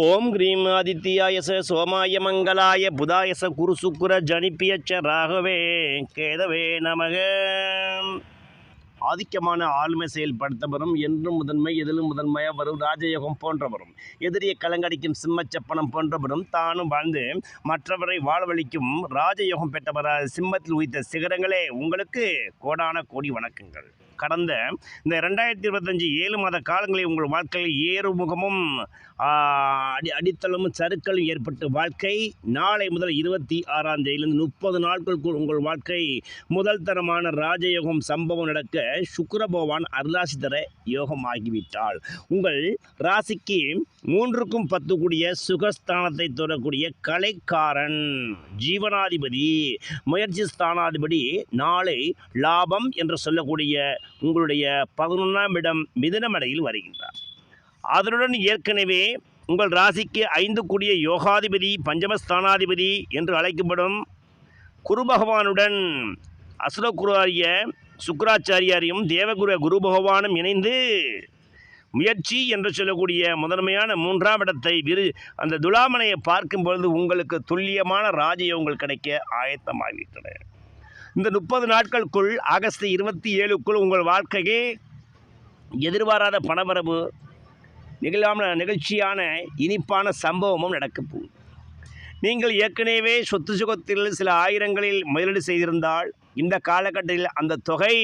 ஓம் cream ஆதித்யாய ச சோமாய மங்களாய புதாய ச குரு சுக்குர ஜனிப்பியச்ச ராகவே கேதவே நமக. ஆதிக்கமான ஆளுமை செயல்படுத்தவரும் என்றும் முதன்மை எதிலும் முதன்மையாக வரும் ராஜயோகம் போன்றவரும். எதிரியை கலங்கடிக்கும் சிம்மச்சப்பனம் போன்றவரும் தானும் வாழ்ந்து மற்றவரை வாழவழிக்கும் ராஜயோகம் பெற்றவராக சிம்மத்தில் உயித்த சிகரங்களே உங்களுக்கு கோடான கோடி வணக்கங்கள். கடந்த இந்த ரெண்டாயிரத்தி இருபத்தஞ்சி ஏழு மாத காலங்களில் உங்கள் வாழ்க்கையில் ஏறுமுகமும் அடி அடித்தளமும் சறுக்கலும் ஏற்பட்டு வாழ்க்கை நாளை முதல் இருபத்தி ஆறாம் தேதியிலிருந்து முப்பது நாட்களுக்குள் உங்கள் வாழ்க்கை முதல் தரமான ராஜயோகம் சம்பவம் நடக்க சுக்கர பகவான் அருளாசி தர யோகம் ஆகிவிட்டால் உங்கள் ராசிக்கு மூன்றுக்கும் பத்து கூடிய சுகஸ்தானத்தை தொடரக்கூடிய கலைக்காரன் ஜீவனாதிபதி முயற்சி ஸ்தானாதிபதி நாளை லாபம் என்று சொல்லக்கூடிய உங்களுடைய பதினொன்றாம் இடம் மிதனமடையில் வருகின்றார். அதனுடன் ஏற்கனவே உங்கள் ராசிக்கு ஐந்து கூடிய யோகாதிபதி பஞ்சமஸ்தானாதிபதி என்று அழைக்கப்படும் குரு பகவானுடன் அசுரகுருவாரிய சுக்கராச்சாரியாரையும் தேவகுரு குரு பகவானும் இணைந்து முயற்சி என்று சொல்லக்கூடிய முதன்மையான மூன்றாம் இடத்தை விரு அந்த துலாமனையை பார்க்கும் பொழுது உங்களுக்கு துல்லியமான ராஜயோகங்கள் கிடைக்க ஆயத்தமாகிவிட்டன. இந்த முப்பது நாட்களுக்குள் ஆகஸ்ட் இருபத்தி ஏழுக்குள் உங்கள் வாழ்க்கையே எதிர்பாராத பணவரவு நிகழாம நிகழ்ச்சியான இனிப்பான சம்பவமும் நடக்கப் போகுது. நீங்கள் ஏற்கனவே சொத்து சுகத்தில் சில ஆயிரங்களில் முதலீடு செய்திருந்தால் இந்த காலகட்டத்தில் அந்த தொகை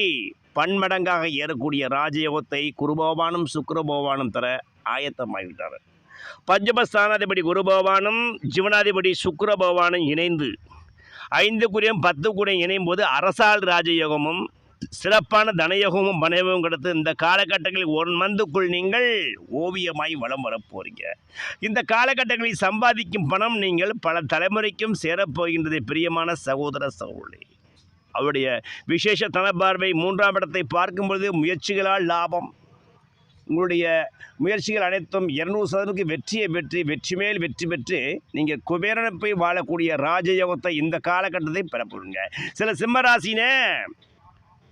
பன்மடங்காக ஏறக்கூடிய ராஜயோகத்தை குருபோவானும் சுக்கிரபோவானும் தர ஆயத்தமாகிவிட்டார் பஞ்சமஸ்தானாதிபதி குருபவானும் ஜீவனாதிபதி சுக்கிரபோவானும் இணைந்து ஐந்து குடியும் பத்து குறியும் இணையும் போது அரசால் ராஜயோகமும் சிறப்பான தனயோகமும் பணயோகமும் கிடைத்து இந்த காலகட்டங்களில் ஒன் மந்துக்குள் நீங்கள் ஓவியமாய் வலம் வரப்போறீங்க இந்த காலகட்டங்களில் சம்பாதிக்கும் பணம் நீங்கள் பல தலைமுறைக்கும் சேரப்போகின்றது பிரியமான சகோதர சகோதரி. அவருடைய விசேஷ தனப்பார்வை மூன்றாம் இடத்தை பார்க்கும்பொழுது முயற்சிகளால் லாபம் உங்களுடைய முயற்சிகள் அனைத்தும் இருநூறு சதவீதத்துக்கு வெற்றியை பெற்று வெற்றி மேல் வெற்றி பெற்று நீங்கள் குபேரனை போய் வாழக்கூடிய ராஜயோகத்தை இந்த காலகட்டத்தை பெறப்படுங்க சில சிம்மராசினே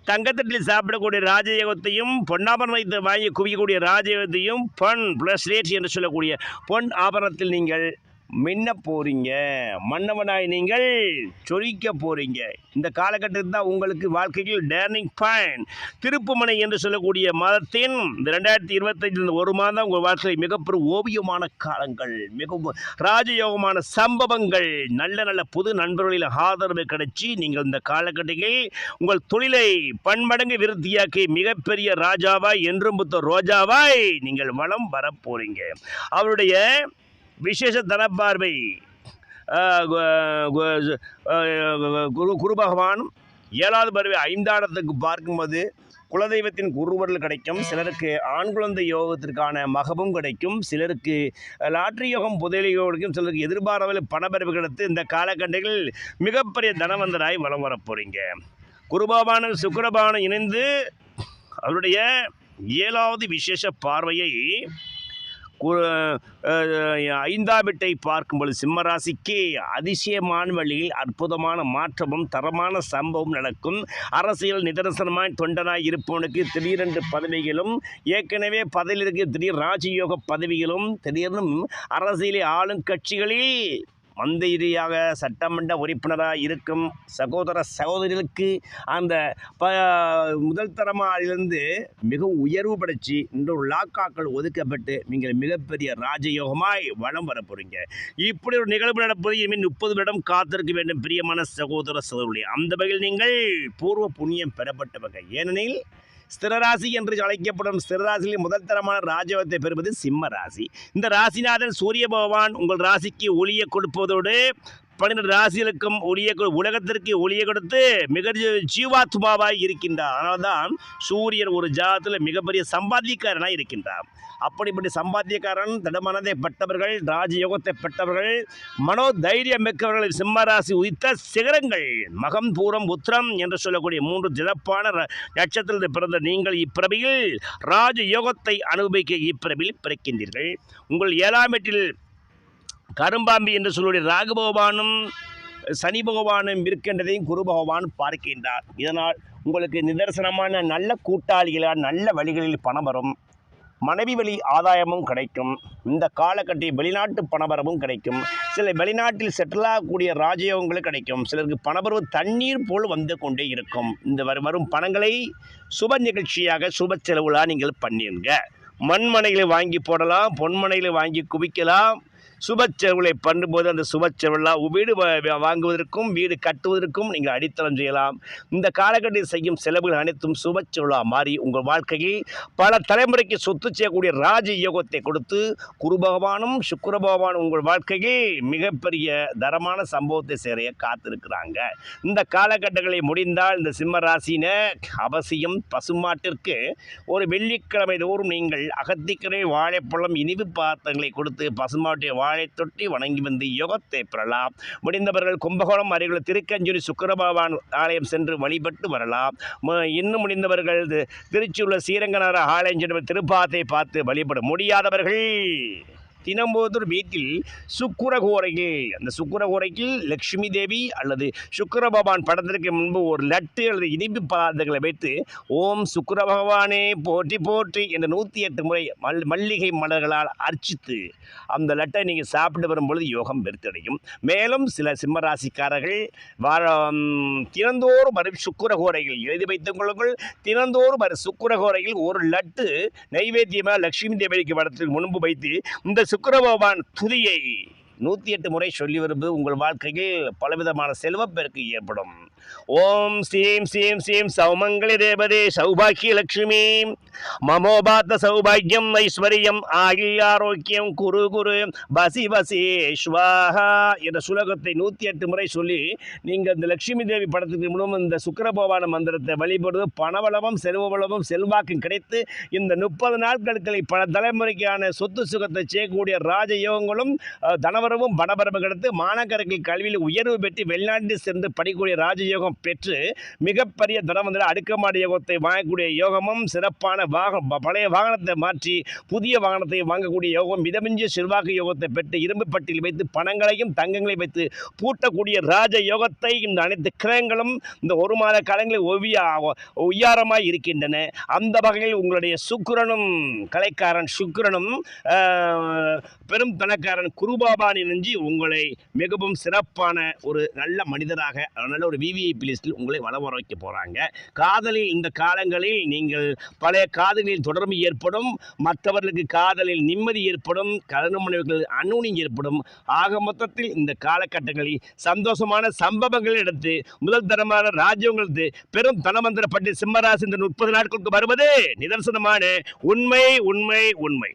தங்கத்தட்டில் சாப்பிடக்கூடிய ராஜயோகத்தையும் பொன்னாபரணத்தை வாங்கி குவிக்கக்கூடிய ராஜயோகத்தையும் பொன் ப்ளஸ் ரேட் என்று சொல்லக்கூடிய பொன் ஆபரணத்தில் நீங்கள் மின்ன போகிறீங்க மன்னவனாய் நீங்கள் சொரிக்க போகிறீங்க இந்த காலகட்டத்தில் தான் உங்களுக்கு வாழ்க்கையில் டேர்னிங் பாயிண்ட் திருப்புமனை என்று சொல்லக்கூடிய மாதத்தின் இந்த ரெண்டாயிரத்தி இருபத்தஞ்சு இந்த ஒரு மாதம் உங்கள் வாழ்க்கையில் மிகப்பெரும் ஓவியமான காலங்கள் மிகவும் ராஜயோகமான சம்பவங்கள் நல்ல நல்ல புது நண்பர்களில் ஆதரவு கிடைச்சி நீங்கள் இந்த காலகட்டத்தில் உங்கள் தொழிலை பன்மடங்கு விருத்தியாக்கி மிகப்பெரிய ராஜாவாய் என்றும் புத்த ரோஜாவாய் நீங்கள் வளம் வர போகிறீங்க அவருடைய விசேஷ தனப்பார்வை. குரு குரு பகவான் ஏழாவது பருவை ஐந்தாடத்துக்கு பார்க்கும்போது குலதெய்வத்தின் குருவரல் கிடைக்கும். சிலருக்கு ஆண் குழந்தை யோகத்திற்கான மகபும் கிடைக்கும். சிலருக்கு லாட்ரி யோகம் புதையலி யோகம் கிடைக்கும். சிலருக்கு எதிர்பாராமல் பணப்பரவு கிடைத்து இந்த காலகட்டங்களில் மிகப்பெரிய தனவந்தராய் வலம் வர போகிறீங்க குருபாபானும் சுக்கரபானும் இணைந்து அவருடைய ஏழாவது விசேஷ பார்வையை ஐந்தாம் வீட்டை பார்க்கும்பொழுது சிம்மராசிக்கு அதிசயமான வழியில் அற்புதமான மாற்றமும் தரமான சம்பவம் நடக்கும். அரசியல் நிதர்சனமாய் தொண்டனாய் இருப்பவனுக்கு திடீரென்று பதவிகளும் ஏற்கனவே பதவியில் இருக்க திடீர் ராஜயோக பதவிகளும் திடீர்னு அரசியலே ஆளும் கட்சிகளில் மந்திரியாக சட்டமன்ற உறுப்பினராக இருக்கும் சகோதர சகோதரிகளுக்கு அந்த ப முதல் தரமாயிலிருந்து மிகவும் உயர்வு படைச்சு இன்று லாக்காக்கள் ஒதுக்கப்பட்டு நீங்கள் மிகப்பெரிய ராஜயோகமாய் வளம் வர போகிறீங்க இப்படி ஒரு நிகழ்வு நடப்பது இனிமேல் முப்பது வருடம் காத்திருக்க வேண்டும் பிரியமான சகோதர சகோதரி அந்த வகையில் நீங்கள் பூர்வ புண்ணியம் பெறப்பட்டவங்க. ஏனெனில் ஸ்திரராசி என்று அழைக்கப்படும் ஸ்திரராசியில் முதல் தரமான ராஜயோகத்தை பெறுவது சிம்ம ராசி. இந்த ராசிநாதன் சூரிய பகவான் உங்கள் ராசிக்கு ஒளியை கொடுப்பதோடு பன்னிரண்டு ராசிகளுக்கும் ஒளிய உலகத்திற்கு ஒளியை கொடுத்து மிக ஜீ- ஜீவாத்மாவாய் இருக்கின்றார். அதனால்தான் சூரியன் ஒரு ஜாதத்தில் மிகப்பெரிய சம்பாத்தியக்காரனாக இருக்கின்றார். அப்படிப்பட்ட சம்பாத்தியக்காரன் திடமனதை பெற்றவர்கள் ராஜயோகத்தை பெற்றவர்கள் மனோ தைரியம் மிக்கவர்கள் சிம்மராசி உதித்த சிகரங்கள் மகம் பூரம் உத்திரம் என்று சொல்லக்கூடிய மூன்று சிறப்பான நட்சத்திரத்தில் பிறந்த நீங்கள் இப்பிறவியில் ராஜ யோகத்தை அனுபவிக்க இப்பிறவியில் பிறக்கின்றீர்கள். உங்கள் ஏழாம் வீட்டில் கரும்பாம்பி என்று சொல்லக்கூடிய ராகு பகவானும் சனி பகவானும் இருக்கின்றதையும் குரு பகவான் பார்க்கின்றார். இதனால் உங்களுக்கு நிதர்சனமான நல்ல கூட்டாளிகளால் நல்ல வழிகளில் பணம் வரும். மனைவி வழி ஆதாயமும் கிடைக்கும். இந்த காலகட்டத்தில் வெளிநாட்டு பணவரவும் கிடைக்கும். சில வெளிநாட்டில் செட்டில் ஆகக்கூடிய ராஜயோகங்களும் கிடைக்கும். சிலருக்கு பணபரவு தண்ணீர் போல் வந்து கொண்டே இருக்கும். இந்த வரும் பணங்களை சுப நிகழ்ச்சியாக சுப செலவுலாம் நீங்கள் பண்ணிருங்க மண்மனைகளை வாங்கி போடலாம் பொன்மனைகளை வாங்கி குவிக்கலாம். சுபச்செலவுகளை பண்ணும்போது அந்த சுபச்செலவெல்லாம் வீடு வாங்குவதற்கும் வீடு கட்டுவதற்கும் நீங்கள் அடித்தளம் செய்யலாம். இந்த காலகட்டத்தில் செய்யும் செலவுகள் அனைத்தும் சுபச்செலவாக மாறி உங்கள் வாழ்க்கையில் பல தலைமுறைக்கு சொத்து செய்யக்கூடிய ராஜ யோகத்தை கொடுத்து குரு பகவானும் பகவானும் உங்கள் வாழ்க்கையில் மிகப்பெரிய தரமான சம்பவத்தை சேரைய காத்திருக்கிறாங்க. இந்த காலகட்டங்களை முடிந்தால் இந்த சிம்ம ராசியினர் அவசியம் பசுமாட்டிற்கு ஒரு வெள்ளிக்கிழமை தோறும் நீங்கள் அகத்திக்கரை வாழைப்பழம் இனிவு பாத்திரங்களை கொடுத்து பசுமாட்டிய வாழை தொட்டி வணங்கி வந்து யோகத்தை பெறலாம். முடிந்தவர்கள் கும்பகோணம் அருகில் திருக்கஞ்சூரி சுக்கரபகவான் ஆலயம் சென்று வழிபட்டு வரலாம். இன்னும் முடிந்தவர்கள் திருச்சியுள்ள ஸ்ரீரங்கநாத ஆலயம் சென்று திருப்பாத்தை பார்த்து வழிபட முடியாதவர்கள். தினம்போதூர் வீட்டில் சுக்குரகோரையில் அந்த சுக்குரகோரையில் லக்ஷ்மி தேவி அல்லது சுக்கர பகவான் படத்திற்கு முன்பு ஒரு லட்டு அல்லது இனிப்பு பதார்த்தங்களை வைத்து ஓம் சுக்கர பகவானே போற்றி போற்றி என்ற நூற்றி எட்டு முறை மல் மல்லிகை மலர்களால் அர்ச்சித்து அந்த லட்டை நீங்கள் சாப்பிட்டு வரும்பொழுது யோகம் பெருத்தடையும் மேலும் சில சிம்மராசிக்காரர்கள் வார தினந்தோறும் வரும் சுக்குரகோரையில் எழுதி வைத்துக் கொள்ளுங்கள். தினந்தோறும் வரும் சுக்குரகோரையில் ஒரு லட்டு நைவேத்தியமாக லட்சுமி தேவிக்கு படத்தில் முன்பு வைத்து இந்த சுக்கர பகவான் துதியை நூற்றி எட்டு முறை சொல்லி வரும்போது உங்கள் வாழ்க்கையில் பலவிதமான செல்வப்பெருக்கு ஏற்படும். ஓம் ஸ்ரீம் ஸ்ரீம் ஸ்ரீம் சௌமங்கலி தேவதே சௌபாக்கிய லக்ஷ்மி. மமோபாத்த சௌபாகியம் ஐஸ்வர்யம் ஆகிய ஆரோக்கியம் குரு குரு. பசி பசி ஸ்வாஹா என்ற சுலகத்தை நூற்றி எட்டு முறை சொல்லி நீங்கள் இந்த லட்சுமி தேவி படத்துக்கு மூலம் இந்த சுக்கரபவான மந்திரத்தை வழிபடுவது பணவளமும் செல்வவளமும் செல்வாக்கும் கிடைத்து இந்த முப்பது நாட்களுக்கு பல தலைமுறைக்கான சொத்து சுகத்தை செய்யக்கூடிய ராஜயோகங்களும் தனவரவும் பணபரமும் கிடைத்து மாணாக்கருக்கு கல்வியில் உயர்வு பெற்று வெளிநாட்டில் சென்று படிக்கக்கூடிய ராஜயோகம் யோகம் பெற்று மிகப்பெரிய வந்து அடுக்கமாடி யோகத்தை வாங்கக்கூடிய யோகமும் சிறப்பான வாகனம் பழைய வாகனத்தை மாற்றி புதிய வாகனத்தை வாங்கக்கூடிய யோகம் மிதமிஞ்சிய செல்வாக்கு யோகத்தை பெற்று இரும்பு பட்டியில் வைத்து பணங்களையும் தங்கங்களையும் வைத்து பூட்டக்கூடிய ராஜ யோகத்தை இந்த அனைத்து கிரகங்களும் இந்த ஒரு மாத காலங்களில் ஒவ்விய ஒய்யாரமாக இருக்கின்றன. அந்த வகையில் உங்களுடைய சுக்கரனும் கலைக்காரன் சுக்கரனும் பெரும் தனக்காரன் குருபாபான் இணைஞ்சு உங்களை மிகவும் சிறப்பான ஒரு நல்ல மனிதராக நல்ல ஒரு விவிஐபி லிஸ்டில் உங்களை வளம் வர வைக்க போகிறாங்க காதலில் இந்த காலங்களில் நீங்கள் பழைய காதலில் தொடர்பு ஏற்படும் மற்றவர்களுக்கு காதலில் நிம்மதி ஏற்படும் கலனமனைவர்கள் அணுனி ஏற்படும். ஆக மொத்தத்தில் இந்த காலகட்டங்களில் சந்தோஷமான சம்பவங்கள் எடுத்து முதல் தரமான ராஜ்யங்களுக்கு பெரும் தனமந்திரப்பட்டு பட்டி சிம்மராசி இந்த முப்பது நாட்களுக்கு வருவது நிதர்சனமான உண்மை உண்மை உண்மை.